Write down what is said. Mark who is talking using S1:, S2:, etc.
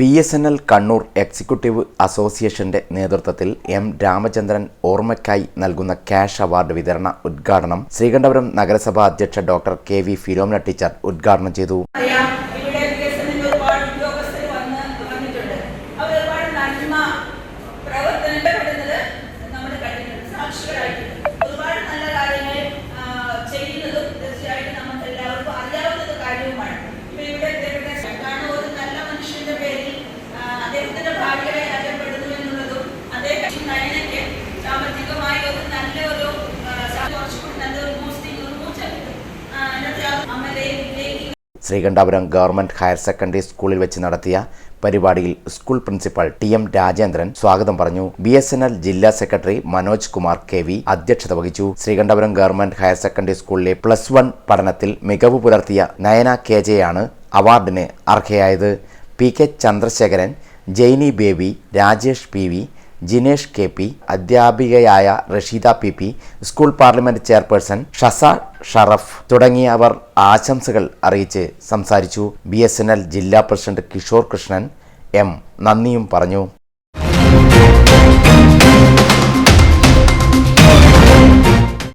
S1: B S N L Kannur executive അസോസിയേഷന്റെ നേതൃത്വത്തിൽ M Ramachandran ഓർമ്മയ്ക്കായി നൽകുന്ന ക്യാഷ് അവാർഡ് വിതരണ ഉദ്ഘാടനം ശ്രീകണ്ഠപുരം നഗരസഭാ അധ്യക്ഷ doctor K V Philomina teacher ഉദ്ഘാടനം ചെയ്തു.
S2: ഒരു
S1: ശ്രീകണ്ഠാപുരം ഗവൺമെന്റ് ഹയർ സെക്കൻഡറി സ്കൂളിൽ വെച്ച് നടത്തിയ പരിപാടിയിൽ school principal T M Rajendran സ്വാഗതം പറഞ്ഞു. ബി എസ് എൻ എൽ ജില്ലാ secretary Manoj Kumar K V അധ്യക്ഷത വഹിച്ചു. ശ്രീകണ്ഠപുരം ഗവൺമെന്റ് ഹയർ സെക്കൻഡറി സ്കൂളിലെ പ്ലസ് വൺ പഠനത്തിൽ മികവ് പുലർത്തിയ നയന കെ ജെയാണ് അവാർഡിന് അർഹയായത്. P K Chandrasekharan Jainy Baby Rajesh P V Jinesh K P അധ്യാപികയായ Rasheeda P P school parliament chairperson Shasa Sharaf തുടങ്ങിയവർ ആശംസകൾ അറിയിച്ച് സംസാരിച്ചു. ബി ജില്ലാ പ്രസിഡന്റ് കിഷോർ കൃഷ്ണൻ എം. നന്ദിയും പറഞ്ഞു.